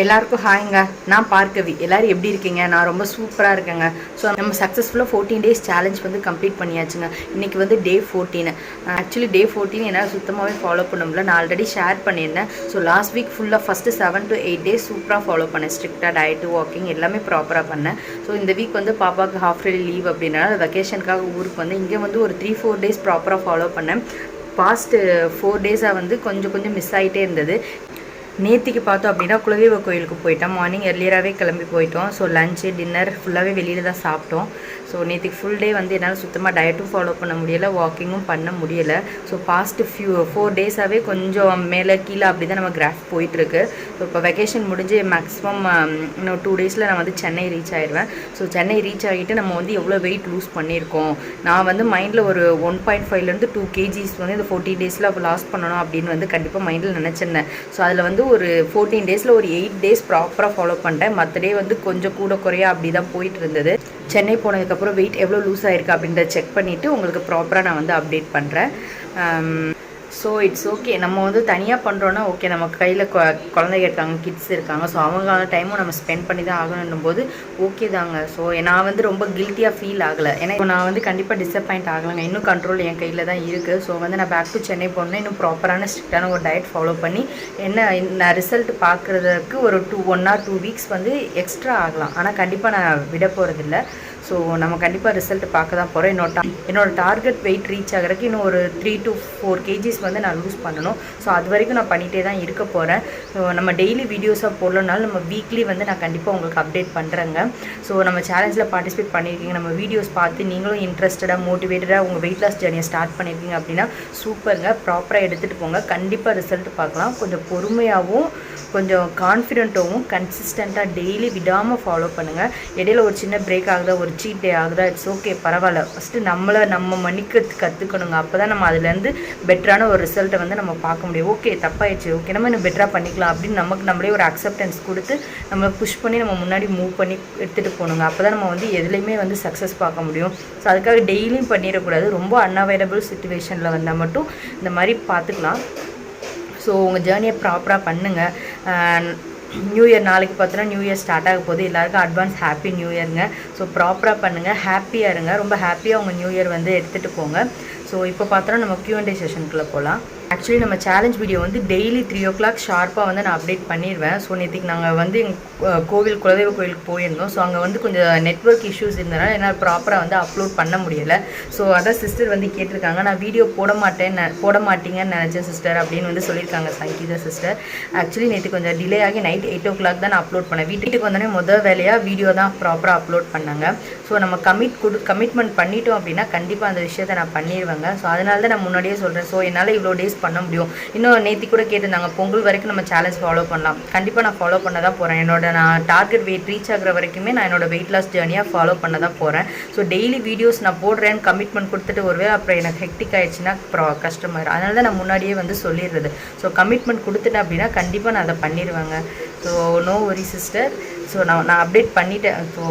எல்லாருக்கும் ஹாய்ங்க. நான் பார்க்கவி எல்லோரும் எப்படி இருக்கீங்க? நான் ரொம்ப சூப்பராக இருக்கேங்க. ஸோ நம்ம சக்ஸஸ்ஃபுல்லாக ஃபோர்டீன் டேஸ் சேலஞ்ச் வந்து கம்ப்ளீட் பண்ணியாச்சுங்க. இன்றைக்கி வந்து day fourteen actually day fourteen என்னால் சுத்தமாகவே ஃபாலோ பண்ண முடியல. நான் ஆல்ரெடி ஷேர் பண்ணியிருந்தேன். ஸோ லாஸ்ட் வீக் ஃபுல்லாக first seven to eight days சூப்பராக ஃபாலோ பண்ணேன். ஸ்ட்ரிக்டாக டயட்டு வாக்கிங் எல்லாமே ப்ராப்பராக பண்ணேன். ஸோ இந்த வீக் வந்து பாப்பாவுக்கு ஹாஃப் டே லீவ் அப்படின்னால வெக்கேஷனுக்காக ஊருக்கு வந்து இங்கே வந்து ஒரு த்ரீ ஃபோர் டேஸ் ப்ராப்பராக ஃபாலோ பண்ணேன். பாஸ்ட்டு ஃபோர் டேஸாக வந்து கொஞ்சம் கொஞ்சம் மிஸ் ஆகிட்டே இருந்தது. நேற்றுக்கு பார்த்தோம் அப்படின்னா குலதெய்வ கோயிலுக்கு போயிட்டோம். மார்னிங் எர்லியராகவே கிளம்பி போயிட்டோம். ஸோ லஞ்சு டின்னர் ஃபுல்லாகவே வெளியில் தான் சாப்பிட்டோம். ஸோ நேற்றுக்கு ஃபுல் டே வந்து என்னால் சுத்தமாக டயட்டும் ஃபாலோ பண்ண முடியலை வாக்கிங்கும் பண்ண முடியலை. ஸோ பாஸ்ட்டு ஃபியூ ஃபோர் டேஸாகவே கொஞ்சம் மேலே கீழே அப்படி தான் நம்ம கிராஃப் போயிட்டுருக்கு. ஸோ இப்போ வெக்கேஷன் முடிஞ்சு மேக்ஸிமம் um, இன்னும் டூ டேஸில் நான் வந்து சென்னை ரீச் ஆயிடுவேன் ஸோ சென்னை ரீச் ஆகிட்டு நம்ம வந்து எவ்வளோ வெயிட் லூஸ் பண்ணியிருக்கோம்? நான் வந்து மைண்டில் ஒரு ஒன் பாயிண்ட் ஃபைவ்லேருந்து டூ கேஜிஸ் வந்து இந்த ஃபோர்ட்டி டேஸில் லாஸ் பண்ணணும் அப்படின்னு வந்து கண்டிப்பாக மைண்டில் நினச்சிருந்தேன். ஸோ அதில் வந்து ஒரு ஃபோர்டீன் டேஸில் ஒரு எயிட் டேஸ் ப்ராப்பராக ஃபாலோ பண்ணிட்டேன். மற்ற டே வந்து கொஞ்சம் கூட குறையா அப்படி தான் போயிட்டு இருந்தது. சென்னை போனதுக்கப்புறம் வெயிட் எவ்வளோ லூஸ் ஆயிருக்கு அப்படின்றத செக் பண்ணிவிட்டு உங்களுக்கு ப்ராப்பராக நான் வந்து அப்டேட் பண்ணுறேன் ஸோ இட்ஸ் ஓகே நம்ம வந்து தனியாக பண்ணுறோன்னா ஓகே நம்ம கையில் குழந்தைங்க இருக்காங்க கிட்ஸ் இருக்காங்க. ஸோ அவங்களான டைமும் நம்ம ஸ்பெண்ட் பண்ணி தான் ஆகணும் போது ஓகே தாங்க. ஸோ நான் வந்து ரொம்ப கில்ட்டியாக ஃபீல் ஆகலை. ஏன்னா இப்போ நான் வந்து கண்டிப்பாக டிசப்பாயிண்ட் ஆகலைங்க. இன்னும் கண்ட்ரோல் என் கையில் தான் இருக்குது ஸோ வந்து நான் பேக் டு சென்னை போனேன் இன்னும் ப்ராப்பரான ஸ்ட்ரிக்டான ஒரு டயட் ஃபாலோ பண்ணி என்ன நான் ரிசல்ட் பார்க்குறதுக்கு ஒரு two one or two weeks வந்து எக்ஸ்ட்ரா ஆகலாம். ஆனால் கண்டிப்பாக நான் விட போகிறதில்ல ஸோ நம்ம கண்டிப்பாக ரிசல்ட் பார்க்க தான் போகிறோம் என்னோட டா என்னோட டார்கெட் வெயிட் ரீச் ஆகிறதுக்கு இன்னும் ஒரு த்ரீ டு ஃபோர் கேஜிஸ் வந்து நான் லூஸ் பண்ணணும். ஸோ அது வரைக்கும் நான் பண்ணிகிட்டே தான் இருக்க போகிறேன் ஸோ நம்ம டெய்லி வீடியோஸாக போடலனாலும் நம்ம வீக்லி வந்து நான் கண்டிப்பாக உங்களுக்கு அப்டேட் பண்ணுறேங்க ஸோ நம்ம சேலஞ்சில் பார்ட்டிசிபேட் பண்ணியிருக்கீங்க நம்ம வீடியோஸ் பார்த்து நீங்களும் இன்ட்ரெஸ்டடாக மோட்டிவேட்டடாக உங்கள் வெயிட் லாஸ் ஜேர்னியை ஸ்டார்ட் பண்ணியிருக்கீங்க அப்படின்னா சூப்பருங்க ப்ராப்பராக எடுத்துகிட்டு போங்க. கண்டிப்பாக ரிசல்ட் பார்க்கலாம். கொஞ்சம் பொறுமையாகவும் கொஞ்சம் கான்ஃபிடென்ட்டாகவும் கன்சிஸ்டண்ட்டாக டெய்லி விடாமல் ஃபாலோ பண்ணுங்கள் இடையில ஒரு சின்ன பிரேக் ஆகுதா ஒரு சீட் டே ஆகுதா இட்ஸ் ஓகே பரவாயில்ல. ஃபஸ்ட்டு நம்மளை நம்ம மன்னிக்க கற்றுக்கணுங்க அப்போ தான் நம்ம அதுலேருந்து பெட்டரான ஒரு ரிசல்ட்டை வந்து நம்ம பார்க்க முடியும். ஓகே தப்பாயிடுச்சு. ஓகே நம்ம இன்னும் பெட்டராக பண்ணிக்கலாம் அப்படின்னு நமக்கு நம்மளே ஒரு அக்செப்டன்ஸ் கொடுத்து நம்ம புஷ் பண்ணி நம்ம முன்னாடி மூவ் பண்ணி எடுத்துகிட்டு போகணுங்க. அப்போ தான் நம்ம வந்து எதுலேயுமே வந்து சக்ஸஸ் பார்க்க முடியும். ஸோ அதுக்காக டெய்லியும் பண்ணிடக்கூடாது. ரொம்ப அன்அவைலபிள் சுச்சுவேஷனில் வந்தால் மட்டும் இந்த மாதிரி பார்த்துக்கலாம். ஸோ உங்கள் ஜேர்னியை ப்ராப்பராக பண்ணுங்கள் நியூ இயர் நாளைக்கு பார்த்தோன்னா நியூ இயர் ஸ்டார்ட் ஆக போகுது. எல்லாருக்கும் அட்வான்ஸ் ஹாப்பி நியூ இயருங்க ஸோ ப்ராப்பராக பண்ணுங்கள் ஹாப்பியாக இருங்க. ரொம்ப ஹாப்பியாக உங்கள் நியூ இயர் வந்து எடுத்துகிட்டு போங்க. ஸோ இப்போ பார்த்தோன்னா நம்ம Q&A செஷனுக்குள்ளே போகலாம் ஆக்சுவலி நம்ம சேலஞ்ச் வீடியோ வந்து டெய்லி த்ரீ ஓ கிளாக் ஷார்ப்பாக வந்து நான் அப்டேட் பண்ணிடுவேன் ஸோ நேற்றுக்கு நாங்கள் வந்து எங்கள் கோவில் குலதெய்வ கோயிலுக்கு போயிருந்தோம். ஸோ அங்கே வந்து கொஞ்சம் நெட்வொர்க் இஷ்யூஸ் இருந்தனால என்னால் ப்ராப்பராக வந்து அப்லோட் பண்ண முடியலை. ஸோ அதான் சிஸ்டர் வந்து கேட்டிருக்காங்க. நான் வீடியோ போட மாட்டேன் போட மாட்டீங்கன்னு நினச்சேன் சிஸ்டர் அப்படின்னு வந்து சொல்லியிருக்காங்க சங்கீதா சிஸ்டர் ஆக்சுவலி நேற்று கொஞ்சம் டிலே ஆகி நைட் எயிட் ஓ கிளாக் தான் நான் அப்லோட் பண்ணேன். வீட்டுக்கு வந்தோடனே முதல் வேலையாக வீடியோ தான் ப்ராப்பராக அப்லோட் பண்ணாங்க. ஸோ நம்ம கமிட் கொடு கமிட்மெண்ட் பண்ணிட்டோம் அப்படின்னா கண்டிப்பாக அந்த விஷயத்தை நான் பண்ணிடுவேங்க ஸோ அதனால தான் நான் முன்னாடியே சொல்கிறேன் ஸோ என்னால் இவ்வளோ டேஸ் பண்ண முடியும். இன்னும் நேத்தி கூட கேட்டிருந்தாங்க பொங்கல் வரைக்கும் நம்ம சேலஞ்ச் ஃபாலோ பண்ணலாம். கண்டிப்பாக நான் ஃபாலோ பண்ண தான் போகிறேன் என்னோட நான் டார்கெட் வெயிட் ரீச் ஆகுற வரைக்குமே நான் என்னோட வெயிட் லாஸ் ஜேர்னியாக ஃபாலோ பண்ண தான் போகிறேன் ஸோ டெய்லி வீடியோஸ் நான் போடுறேன்னு கமிட்மெண்ட் கொடுத்துட்டு ஒருவே அப்புறம் எனக்கு ஹெக்டிக் ஆயிடுச்சுன்னா அப்புறம் கஷ்டமாயிடும் அதனால தான் நான் முன்னாடியே வந்து சொல்லிடுறது. ஸோ கமிட்மெண்ட் கொடுத்துட்டேன் அப்படின்னா கண்டிப்பாக நான் அதை பண்ணிடுவேங்க. So no worry sister so நான் நான் அப்டேட் பண்ணிட்டேன். ஸோ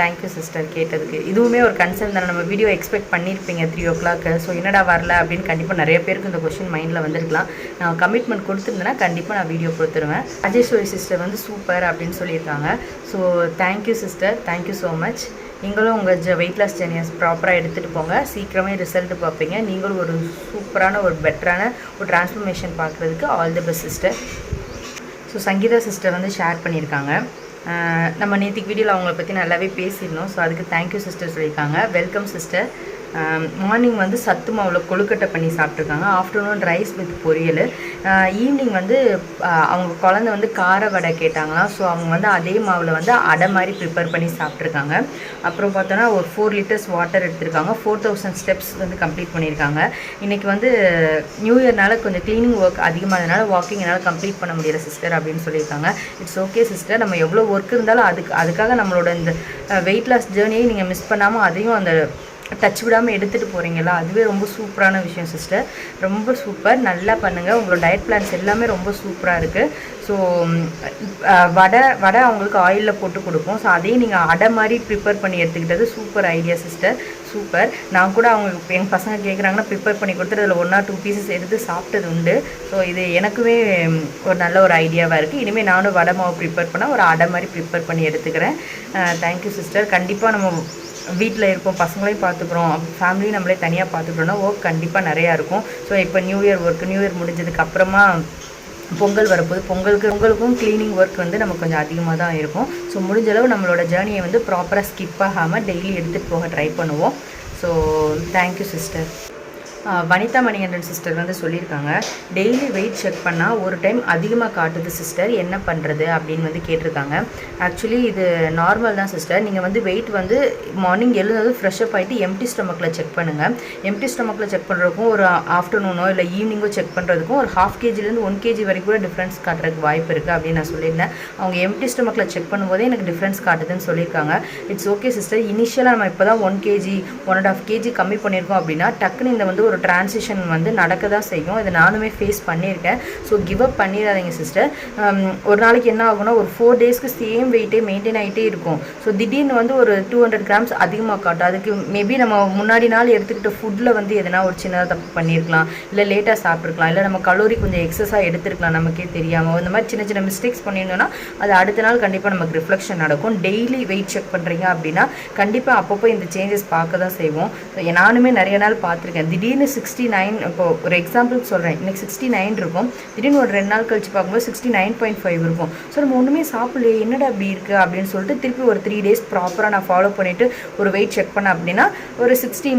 தேங்க்யூ சிஸ்டர் கேட்டதுக்கு. இதுவுமே ஒரு கன்சர்ன் தானே. நம்ம வீடியோ எக்ஸ்பெக்ட் பண்ணியிருப்பீங்க த்ரீ ஓ கிளாக்கு ஸோ என்னடா வரல அப்படின்னு கண்டிப்பாக நிறைய பேருக்கு இந்த கொஷின் மைண்டில் வந்திருக்கலாம். நான் கமிட்மெண்ட் கொடுத்துருந்தேன்னா கண்டிப்பாக நான் வீடியோ கொடுத்துருவேன். அஜேஸ்வரி சிஸ்டர் வந்து சூப்பர் அப்படின்னு சொல்லியிருக்காங்க. So thank you sister thank you so much நீங்களும் உங்கள் ஜ வெயிட் லாஸ் ஜெர்னியை ப்ராப்பராக எடுத்துகிட்டு போங்க. சீக்கிரமே ரிசல்ட் பார்ப்பீங்க. நீங்களும் ஒரு சூப்பரான ஒரு பெட்டரான ஒரு டிரான்ஸ்ஃபர்மேஷன் பார்க்குறதுக்கு all the best sister so Sangeetha sister வந்து ஷேர் பண்ணியிருக்காங்க. நம்ம நேற்றுக்கு வீடியோவில் அவங்கள பற்றி நல்லாவே பேசியிருந்தோம். ஸோ அதுக்கு தேங்க்யூ சிஸ்டர் சொல்லியிருக்காங்க. வெல்கம் சிஸ்டர் மார்னிங் வந்து சத்து மாவில் கொழுக்கட்டை பண்ணி சாப்பிட்ருக்காங்க ஆஃப்டர்நூன் ரைஸ் வித் பொரியல். ஈவினிங் வந்து அவங்க குழந்தை வந்து கார வடை கேட்டாங்களாம் ஸோ அவங்க வந்து அதே மாவில் வந்து அடை மாதிரி ப்ரிப்பேர் பண்ணி சாப்பிட்ருக்காங்க அப்புறம் பார்த்தோன்னா ஒரு ஃபோர் லிட்டர்ஸ் வாட்டர் எடுத்திருக்காங்க. ஃபோர் தௌசண்ட் ஸ்டெப்ஸ் வந்து கம்ப்ளீட் பண்ணியிருக்காங்க. இன்றைக்கி வந்து நியூ இயர்னால கொஞ்சம் க்ளீனிங் ஒர்க் அதிகமானதுனால வாக்கிங் என்னால் கம்ப்ளீட் பண்ண முடியல சிஸ்டர் அப்படின்னு சொல்லியிருக்காங்க. இட்ஸ் ஓகே சிஸ்டர் நம்ம எவ்வளோ ஒர்க் இருந்தாலும் அதுக்கு அதுக்காக நம்மளோட இந்த வெயிட் லாஸ் ஜேர்னியை நீங்கள் மிஸ் பண்ணாமல் அதையும் அந்த டச் விடாமல் எடுத்துகிட்டு போகிறீங்களா அதுவே ரொம்ப சூப்பரான விஷயம் சிஸ்டர் ரொம்ப சூப்பர் நல்லா பண்ணுங்கள் உங்களோட டயட் பிளான்ஸ் எல்லாமே ரொம்ப சூப்பராக இருக்குது ஸோ வடை வடை அவங்களுக்கு ஆயிலில் போட்டு கொடுப்போம். ஸோ அதையும் நீங்கள் அடை மாதிரி ப்ரிப்பேர் பண்ணி எடுத்துக்கிட்டது சூப்பர் ஐடியா சிஸ்டர் சூப்பர் நான் கூட அவங்க எங்கள் பசங்க கேட்குறாங்கன்னா ப்ரிப்பேர் பண்ணி கொடுத்துட்டு அதில் ஒன் ஆர் டூ பீசஸ் எடுத்து சாப்பிட்டது உண்டு. ஸோ இது எனக்குமே ஒரு நல்ல ஒரு ஐடியாவாக இருக்குது இனிமேல் நானும் வடை மாவு ப்ரிப்பேர் பண்ணால் ஒரு அடை மாதிரி ப்ரிப்பேர் பண்ணி எடுத்துக்கிறேன். தேங்க்யூ சிஸ்டர் கண்டிப்பாக நம்ம வீட்டில் இருப்போம் பசங்களையும் பார்த்துக்குறோம் ஃபேமிலியும் நம்மளே தனியாக பார்த்துக்குறோன்னா ஒர்க் கண்டிப்பாக நிறையா இருக்கும். ஸோ இப்போ new year work new year முடிஞ்சதுக்கு அப்புறமா பொங்கல் வரப்போது பொங்கலுக்கு பொங்கலுக்கும் க்ளீனிங் ஒர்க் வந்து நமக்கு கொஞ்சம் அதிகமாக தான் இருக்கும். ஸோ முடிஞ்ச அளவு நம்மளோட ஜேர்னியை வந்து ப்ராப்பராக ஸ்கிப் ஆகாமல் டெய்லி எடுத்துகிட்டு போக ட்ரை பண்ணுவோம். So thank you sister Vanitha Manikandan sister வந்து சொல்லியிருக்காங்க. டெய்லி வெயிட் செக் பண்ணால் ஒரு டைம் அதிகமாக காட்டுது சிஸ்டர் என்ன பண்ணுறது அப்படின்னு வந்து கேட்டிருக்காங்க. ஆக்சுவலி இது நார்மல் தான் சிஸ்டர் நீங்கள் வந்து வெயிட் வந்து மார்னிங் எழுந்தது ஃப்ரெஷ்ஷப் ஆகிட்டு எம்டி ஸ்டொமக்கில் செக் பண்ணுங்கள் எம்டி ஸ்டொமக்கில் செக் பண்ணுறதுக்கும் ஒரு ஆஃப்டர்நூனோ இல்லை ஈவினிங்கோ செக் பண்ணுறதுக்கும் ஒரு ஹாஃப் கேஜிலேருந்து ஒன் கேஜி வரைக்கும் கூட டிஃப்ரென்ஸ் காட்டுறதுக்கு வாய்ப்பு இருக்குது அப்படின்னு நான் சொல்லியிருந்தேன். அவங்க எம்டி ஸ்டமக்கில் செக் பண்ணும்போதே எனக்கு டிஃப்ரென்ஸ் காட்டுதுன்னு சொல்லியிருக்காங்க. இட்ஸ் ஓகே சிஸ்டர் இனிஷியலாக நம்ம இப்போ தான் one kg one and half kg கம்மி பண்ணியிருக்கோம் அப்படின்னா டக்குன்னு இந்த வந்து ஒரு ஒரு டிரான்சிஷன் வந்து நடக்க தான் செய்யும். இதை நானுமே ஃபேஸ் பண்ணியிருக்கேன். ஸோ கிவ் அப் பண்ணிடாதீங்க சிஸ்டர் um, ஒரு நாளைக்கு என்ன ஆகும்னா ஒரு ஃபோர் டேஸ்க்கு சேம் வெயிட்டே மெயின்டைன் ஆகிட்டே இருக்கும். ஸோ திடீர்னு வந்து ஒரு டூ ஹண்ட்ரட் கிராம்ஸ் அதிகமாக காட்டும். அதுக்கு மேபி நம்ம முன்னாடி நாள் எடுத்துக்கிட்ட ஃபுட்டில் வந்து எதனா ஒரு சின்னதாக தப்பு பண்ணியிருக்கலாம். இல்லை லேட்டாக சாப்பிட்ருக்கலாம் இல்லை நம்ம கலோரி கொஞ்சம் எக்ஸஸாக எடுத்துருக்கலாம் நமக்கே தெரியாமல் இந்த மாதிரி சின்ன சின்ன மிஸ்டேக்ஸ் பண்ணியிருந்தோம்னா அது அடுத்த நாள் கண்டிப்பாக நமக்கு ரிஃப்ளெக்ஷன் நடக்கும். டெய்லி வெயிட் செக் பண்ணுறீங்க அப்படின்னா கண்டிப்பாக அப்பப்போ இந்த சேஞ்சஸ் பார்க்க தான் செய்வோம் நானுமே நிறைய நாள் பார்த்துருக்கேன். திடீர்னு சிக்ஸ்டி நைன் இப்போ ஒரு எக்ஸாம்பிள் சொல்கிறேன் இன்றைக்கி சிக்ஸ்டி நைன் இருக்கும். திடீர்னு ஒரு ரெண்டு நாள் கழிச்சு பார்க்கும்போது சிக்ஸ்டி நைன் பாயிண்ட் ஃபைவ் இருக்கும். ஸோ நம்ம ஒன்றுமே சாப்பிடலையே என்னடா அப்படி இருக்குது அப்படின்னு சொல்லிட்டு திருப்பி ஒரு த்ரீ டேஸ் ப்ராப்பராக நான் ஃபாலோ பண்ணிவிட்டு ஒரு வெயிட் செக் பண்ணேன் அப்படின்னா ஒரு sixty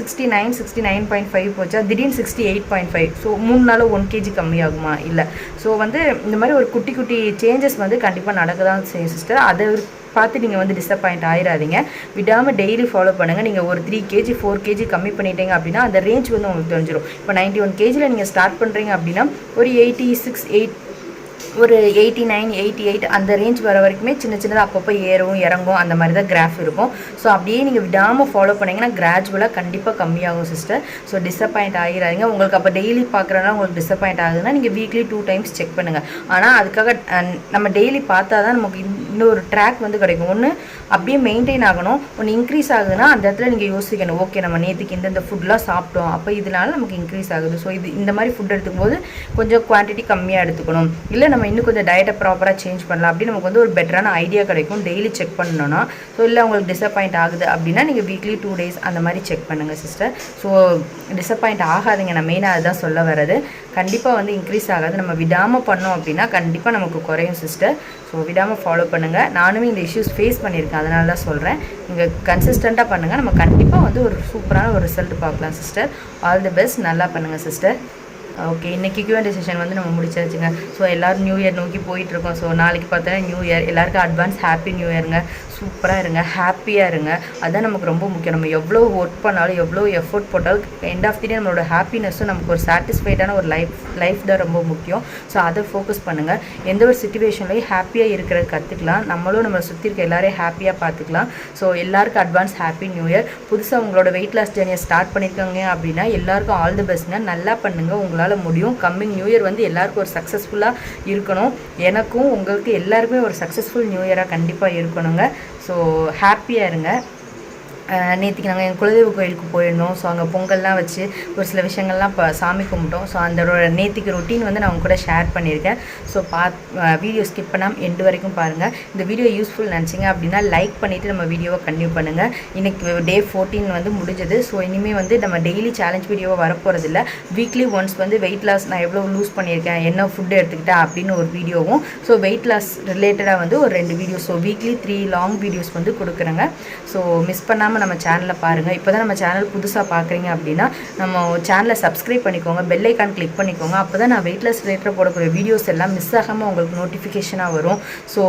sixty nine sixty nine point five போச்சா திடீர்னு sixty eight point five so மூணு நாள் ஒன் கேஜி கம்மியாகுமா? இல்லை. ஸோ வந்து இந்த மாதிரி ஒரு குட்டி குட்டி சேஞ்சஸ் வந்து கண்டிப்பாக நடக்க தான் செய்யும் சிஸ்டர் அதை பார்த்து நீங்கள் வந்து டிசப்பாயிண்ட் ஆயிடாதீங்க விடாமல் டெய்லி ஃபாலோ பண்ணுங்கள் நீங்கள் ஒரு த்ரீ கேஜி ஃபோர் கேஜி கம்மி பண்ணிட்டீங்க அப்படின்னா அந்த ரேஞ்ச் வந்து உங்களுக்கு தெரிஞ்சிடும் இப்போ நைன்ட்டி ஒன் கேஜியில் நீங்கள் ஸ்டார்ட் பண்ணுறீங்க அப்படின்னா ஒரு எயிட்டி சிக்ஸ் எயிட் ஒரு எயிட்டி நைன் எயிட்டி எயிட் அந்த ரேஞ்ச் வர வரைக்குமே சின்ன சின்னதாக அப்பப்போ ஏறும் இறங்கும் அந்த மாதிரி தான் கிராஃப் இருக்கும். ஸோ அப்படியே நீங்கள் விடாமல் ஃபாலோ பண்ணிங்கன்னா கிராஜுவலாக கண்டிப்பாக கம்மியாகும் சிஸ்டர் ஸோ டிசப்பாயிண்ட் ஆகிடாதீங்க உங்களுக்கு அப்போ டெய்லி பார்க்குறதுனா உங்களுக்கு டிசப்பாயிண்ட் ஆகுதுன்னா நீங்கள் வீக்லி டூ டைம்ஸ் செக் பண்ணுங்கள் ஆனால் அதுக்காக நம்ம டெய்லி பார்த்தா தான் நமக்கு இன்னொரு ட்ராக் வந்து கிடைக்கும். ஒன்று அப்படியே மெயின்டைன் ஆகணும். ஒன்று இன்க்ரீஸ் ஆகுதுன்னா அந்த இடத்துல நீங்கள் யோசிக்கணும். ஓகே நம்ம நேற்றுக்கு இந்தந்த ஃபுட்லாம் சாப்பிட்டோம். அப்போ இதனால நமக்கு இன்க்ரீஸ் ஆகுது. ஸோ இது இந்த மாதிரி ஃபுட் எடுத்துக்கும்போது கொஞ்சம் குவான்டிட்டி கம்மியாக எடுத்துக்கணும். இல்லை நம்ம இன்னும் கொஞ்சம் டயட்டை ப்ராப்பராக சேஞ்ச் பண்ணலாம். அப்படி நமக்கு வந்து ஒரு பெட்டரான ஐடியா கிடைக்கும். டெய்லி செக் பண்ணணும்னா. ஸோ இல்லை உங்களுக்கு டிசப்பாயிண்ட் ஆகுது அப்படின்னா நீங்கள் வீக்லி டூ டேஸ் அந்த மாதிரி செக் பண்ணுங்கள் சிஸ்டர் ஸோ டிசப்பாயிண்ட் ஆகாதுங்க. நான் மெயினாக அதுதான் சொல்ல வர்றது. கண்டிப்பாக வந்து இன்க்ரீஸ் ஆகாது. நம்ம விடாமல் பண்ணோம் அப்படின்னா கண்டிப்பாக நமக்கு குறையும் சிஸ்டர் ஸோ விடாமல் ஃபாலோ பண்ணுங்கள் நானுமே இந்த இஷ்யூஸ் ஃபேஸ் பண்ணியிருக்கேன். அதனால தான் சொல்கிறேன் நீங்கள் கன்சிஸ்டண்ட்டாக பண்ணுங்கள் நம்ம கண்டிப்பாக வந்து ஒரு சூப்பரான ஒரு ரிசல்ட் பார்க்கலாம் சிஸ்டர் ஆல் தி பெஸ்ட் நல்லா பண்ணுங்கள் சிஸ்டர் ஓகே இன்றைக்கி கியூஎன்டி செஷன் வந்து நம்ம முடிச்சாச்சுங்க. ஸோ எல்லோரும் நியூ இயர் நோக்கி போயிட்டுருக்கோம் ஸோ நாளைக்கு பார்த்தோன்னா நியூ இயர் எல்லாருக்கும் அட்வான்ஸ் ஹாப்பி நியூ இயருங்க சூப்பராக இருங்க ஹாப்பியாக இருங்க. அதுதான் நமக்கு ரொம்ப முக்கியம். நம்ம எவ்வளோ ஒர்க் பண்ணாலும் எவ்வளோ எஃபோர்ட் போட்டாலும் எண்ட் ஆஃப் தி டே நம்மளோட ஹாப்பினஸும் நமக்கு ஒரு சாட்டிஸ்ஃபைடான ஒரு லைஃப் லைஃப் தான் ரொம்ப முக்கியம். ஸோ அதை ஃபோக்கஸ் பண்ணுங்கள் எந்த ஒரு சுச்சுவேஷன்லையும் ஹாப்பியாக இருக்கிறது கற்றுக்கலாம் நம்மளும் நம்ம சுற்றி இருக்க எல்லாரையும் ஹாப்பியாக பார்த்துக்கலாம். ஸோ எல்லாருக்கும் அட்வான்ஸ் ஹாப்பி நியூ இயர் புதுசாக உங்களோட வெயிட் லாஸ் ஜேர்னியை ஸ்டார்ட் பண்ணியிருக்காங்க அப்படின்னா எல்லாருக்கும் ஆல் தி பெஸ்ட்டுங்க நல்லா பண்ணுங்கள் உங்களால் உங்களால் முடியும். கம்மிங் நியூ இயர் வந்து எல்லாருக்கும் ஒரு சக்ஸஸ்ஃபுல்லாக இருக்கணும். எனக்கும் உங்களுக்கு எல்லாருக்குமே ஒரு சக்ஸஸ்ஃபுல் நியூ இயராக கண்டிப்பாக இருக்கணுங்க. ஸோ ஹாப்பியாக இருங்க. நேற்றுக்கு நாங்கள் எங்கள் குலதெய்வ கோயிலுக்கு போயிருந்தோம். ஸோ அங்கே பொங்கல்லாம் வச்சு ஒரு சில விஷயங்கள்லாம் இப்போ சாமி கும்பிட்டோம். ஸோ அந்த நேற்றுக்கு ரொட்டீன் வந்து நான் உங்க கூட ஷேர் பண்ணியிருக்கேன். ஸோ பாத் வீடியோ ஸ்கிப் பண்ணாமல் எண்டு வரைக்கும் பாருங்கள் இந்த வீடியோ யூஸ்ஃபுல் நினச்சிங்க அப்படின்னா லைக் பண்ணிவிட்டு நம்ம வீடியோவை கண்டினியூ பண்ணுங்கள் இன்றைக்கி டே ஃபோர்டீன் வந்து முடிஞ்சது. ஸோ இனிமேல் வந்து நம்ம டெய்லி சேலஞ்ச் வீடியோவை வரப்போகிறதில்ல வீக்லி ஒன்ஸ் வந்து வெயிட் லாஸ் நான் எவ்வளோ லூஸ் பண்ணியிருக்கேன் என்ன ஃபுட்டு எடுத்துக்கிட்டேன் அப்படின்னு ஒரு வீடியோவும் ஸோ வெயிட் லாஸ் ரிலேட்டடாக வந்து ஒரு ரெண்டு videos so weekly three long videos வந்து கொடுக்குறேங்க. ஸோ மிஸ் பண்ணாமல் மறக்காமல் நம்ம சேனலை பாருங்கள் இப்போ தான் நம்ம சேனல் புதுசாக பார்க்குறீங்க அப்படின்னா நம்ம சேனலை சப்ஸ்கிரைப் பண்ணிக்கோங்க. பெல் ஐக்கான் கிளிக் பண்ணிக்கோங்க. அப்போ தான் நான் வெயிட்லெஸ் ரிலேட்டடாக போடக்கூடிய வீடியோஸ் எல்லாம் மிஸ் ஆகாமல் உங்களுக்கு நோட்டிஃபிகேஷனாக வரும். ஸோ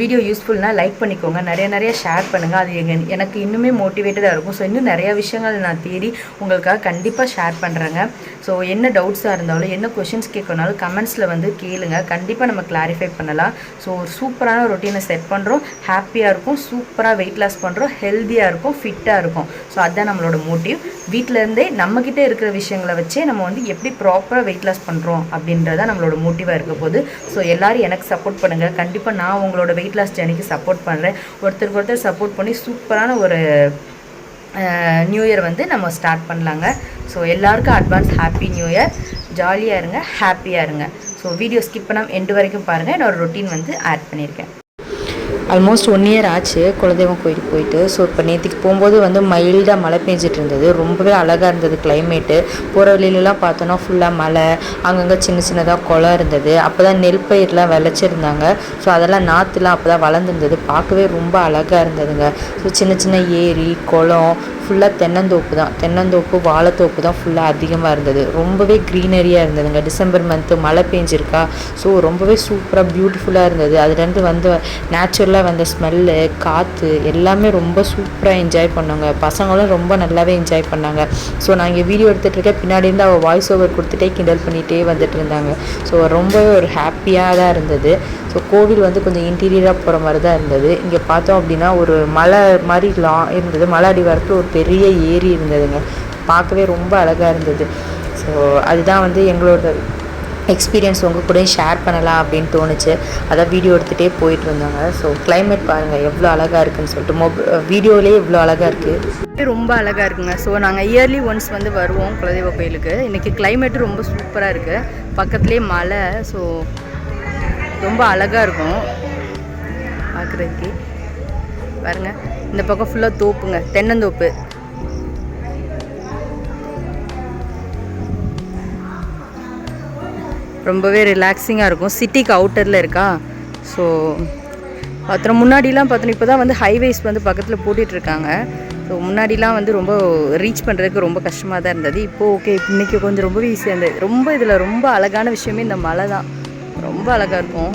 வீடியோ யூஸ்ஃபுல்னால் லைக் பண்ணிக்கோங்க. நிறைய நிறைய ஷேர் பண்ணுங்கள் அது எங்கள் எனக்கு இன்னுமே மோட்டிவேட்டடாக இருக்கும். ஸோ இன்னும் நிறையா விஷயங்கள் நான் தேடி உங்களுக்காக கண்டிப்பாக ஷேர் பண்ணுறேங்க ஸோ என்ன டவுட்ஸாக இருந்தாலும் என்ன கொஷின்ஸ் கேட்கணுனாலும் கமெண்ட்ஸில் வந்து கேளுங்க. கண்டிப்பாக நம்ம கிளாரிஃபை பண்ணலாம். ஸோ ஒரு சூப்பரான ரொட்டீனை செட் பண்ணுறோம் ஹாப்பியாக இருக்கும். சூப்பராக வெயிட் லாஸ் பண்ணுறோம் ஹெல்த்தியாக இருக்கும். இருக்கும் ஃபிட்டாக இருக்கும். ஸோ அதுதான் நம்மளோட மோட்டிவ் வீட்டிலேருந்தே நம்மக்கிட்ட இருக்கிற விஷயங்களை வச்சே நம்ம வந்து எப்படி ப்ராப்பராக வெயிட் லாஸ் பண்ணுறோம் அப்படின்றத நம்மளோட மோட்டிவாக இருக்க போது ஸோ எல்லோரும் எனக்கு சப்போர்ட் பண்ணுங்கள் கண்டிப்பாக நான் உங்களோட வெயிட் லாஸ் ஜேர்னிக்கு சப்போர்ட் பண்ணுறேன் ஒருத்தருக்கு ஒருத்தர் சப்போர்ட் பண்ணி சூப்பரான ஒரு நியூ இயர் வந்து நம்ம ஸ்டார்ட் பண்ணலாங்க. ஸோ எல்லாருக்கும் அட்வான்ஸ் ஹாப்பி நியூ இயர் ஜாலியாக இருங்க ஹாப்பியாக இருங்க. ஸோ வீடியோ ஸ்கிப் பண்ணாமல் எண்டு வரைக்கும் பாருங்கள் என்னோட ரொட்டீன் வந்து ஆட் பண்ணியிருக்கேன் ஆல்மோஸ்ட் ஒன் இயர் ஆச்சு குலதெய்வம் கோயிலுக்கு போயிட்டு. ஸோ இப்போ நேற்றுக்கு போகும்போது வந்து மைல்டாக மழை பெஞ்சிட்டு இருந்தது ரொம்பவே அழகாக இருந்தது கிளைமேட்டு போகிற வழியிலலாம் பார்த்தோன்னா ஃபுல்லாக மழை அங்கங்கே சின்ன சின்னதாக குளம் இருந்தது. அப்போ தான் நெல் பயிர்லாம் விளைச்சிருந்தாங்க. ஸோ அதெல்லாம் நாற்றுலாம் அப்போ தான் வளர்ந்துருந்தது. பார்க்கவே ரொம்ப அழகாக இருந்ததுங்க. ஸோ சின்ன சின்ன ஏரி குளம் ஃபுல்லாக தென்னந்தோப்பு தான். தென்னந்தோப்பு வாழைத்தோப்பு தான் ஃபுல்லாக அதிகமாக இருந்தது. ரொம்பவே க்ரீனரியாக இருந்ததுங்க. டிசம்பர் மந்த்து மழை பெஞ்சிருக்கா. ஸோ ரொம்பவே சூப்பராக பியூட்டிஃபுல்லாக இருந்தது. அதுலேருந்து வந்து நேச்சுரலாக வந்த ஸ்மெல்லு காற்று எல்லாமே ரொம்ப சூப்பராக என்ஜாய் பண்ணோங்க. பசங்களும் ரொம்ப நல்லாவே என்ஜாய் பண்ணாங்க. ஸோ நான் இங்கே வீடியோ எடுத்துகிட்ருக்கேன் பின்னாடி இருந்து அவள் வாய்ஸ் ஓவர் கொடுத்துட்டே கிண்டல் பண்ணிகிட்டே வந்துட்டு இருந்தாங்க. ஸோ ரொம்பவே ஒரு ஹாப்பியாக தான் இருந்தது. ஸோ கோவில் வந்து கொஞ்சம் இன்டீரியராக போகிற மாதிரி தான் இருந்தது. இங்கே பார்த்தோம் அப்படின்னா ஒரு மலை மாதிரி லா இருந்தது. மலை அடிவாரத்தில் ஒரு பெரிய ஏரி இருந்ததுங்க. பார்க்கவே ரொம்ப அழகாக இருந்தது. ஸோ அதுதான் வந்து எங்களோட எக்ஸ்பீரியன்ஸ் உங்கள் கூட ஷேர் பண்ணலாம் அப்படின்னு தோணுச்சு. அதான் வீடியோ எடுத்துகிட்டே போயிட்டு இருந்தாங்க ஸோ கிளைமேட் பாருங்கள் எவ்வளோ அழகாக இருக்குன்னு சொல்லிட்டு. மொப வீடியோலேயே இவ்வளோ அழகாக இருக்குது ரொம்ப அழகாக இருக்குங்க. ஸோ நாங்கள் இயர்லி ஒன்ஸ் வந்து வருவோம் குலதெய்வ கோயிலுக்கு. இன்றைக்கி கிளைமேட் ரொம்ப சூப்பராக இருக்குது பக்கத்துலேயே மலை ஸோ ரொம்ப அழகாக இருக்கும். பார்க்குறதுக்கு பாருங்கள் இந்த பக்கம் ஃபுல்லாக தோப்புங்க. தென்னந்தோப்பு. ரொம்பவே ரிலாக்ஸிங்காக இருக்கும். சிட்டிக்கு அவுட்டரில் இருக்கா? ஸோ அப்புறம் முன்னாடிலாம் பார்த்தோன்னா இப்போ தான் வந்து ஹைவேஸ் வந்து பக்கத்தில் போட்டுட்ருக்காங்க ஸோ முன்னாடிலாம் வந்து ரொம்ப ரீச் பண்ணுறதுக்கு ரொம்ப கஷ்டமாக தான் இருந்தது. இப்போது ஓகே இன்றைக்கி கொஞ்சம் ரொம்பவே ஈஸியாக இருந்தது. ரொம்ப இதில் ரொம்ப அழகான விஷயமே இந்த மலை தான். ரொம்ப அழகாக இருக்கும்.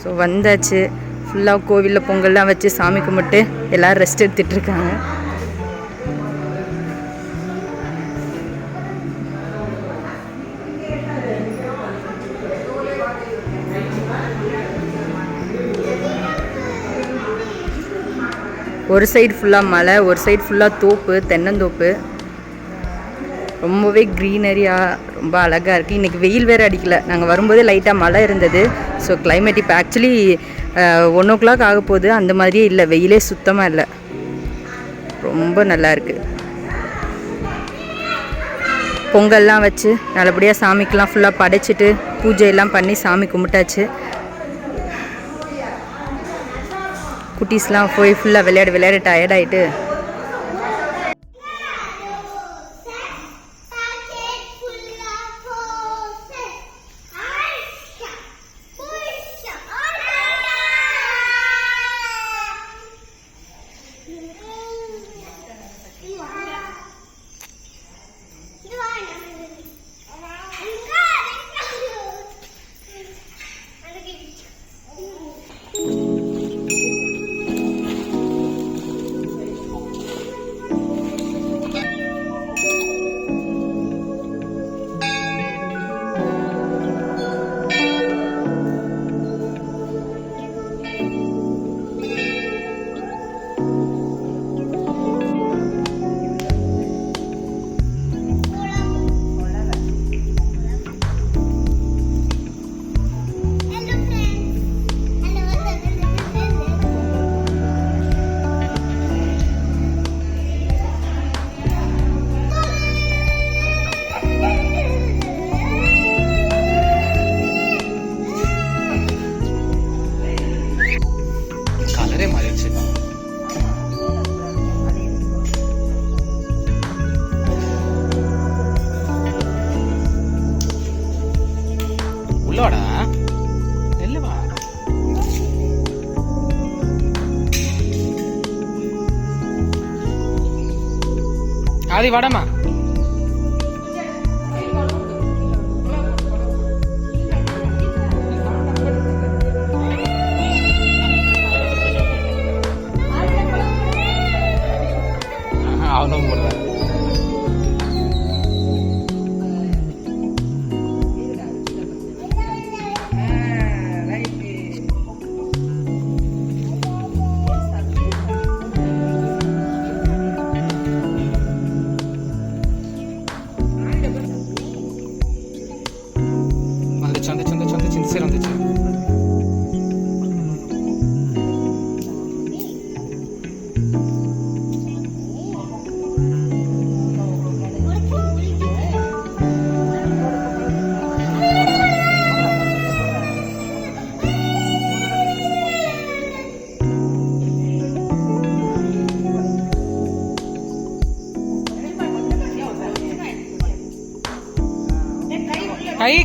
ஸோ வந்தாச்சு. ஃபுல்லாக கோவிலில் பொங்கல்லாம் வச்சு சாமி கும்பிட்டு எல்லோரும் ரெஸ்ட் எடுத்துகிட்டு ஒரு சைடு ஃபுல்லாக மலை ஒரு சைடு ஃபுல்லாக தோப்பு தென்னந்தோப்பு. ரொம்பவே க்ரீனரியாக ரொம்ப அழகாக இருக்குது இன்றைக்கி வெயில் வேறு அடிக்கல. நாங்கள் வரும்போது லைட்டாக மழை இருந்தது. ஸோ கிளைமேட் இப்போ ஆக்சுவலி ஒன் ஓ கிளாக் ஆக போகுது. அந்த மாதிரியே இல்லை. வெயிலே சுத்தமாக இல்லை. ரொம்ப நல்லா இருக்குது பொங்கல்லாம் வச்சு நல்லபடியாக சாமிக்கெலாம் ஃபுல்லாக படைச்சிட்டு பூஜை எல்லாம் பண்ணி சாமி கும்பிட்டாச்சு. குட்டீஸ்லாம் போய் ஃபுல்லாக விளையாடி விளையாடி டயர்ட் அது வடமா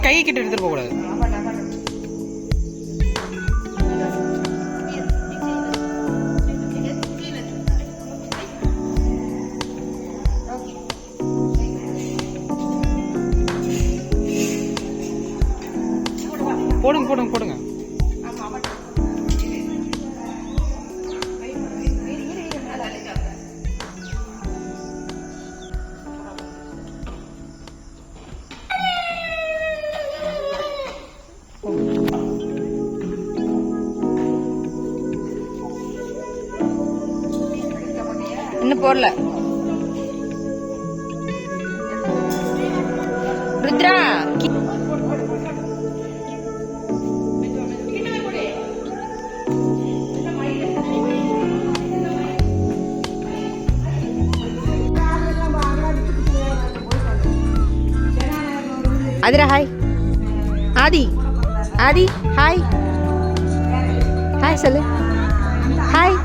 கை கை கிட்ட எடுத்துட்டு போக கூடாது போடுங்க போடுங்க போடுங்க. இன்னும் போடல. Rudra Athira hi. Aadhi Aadhi hi. Hi சொல்லு. ஹாய்.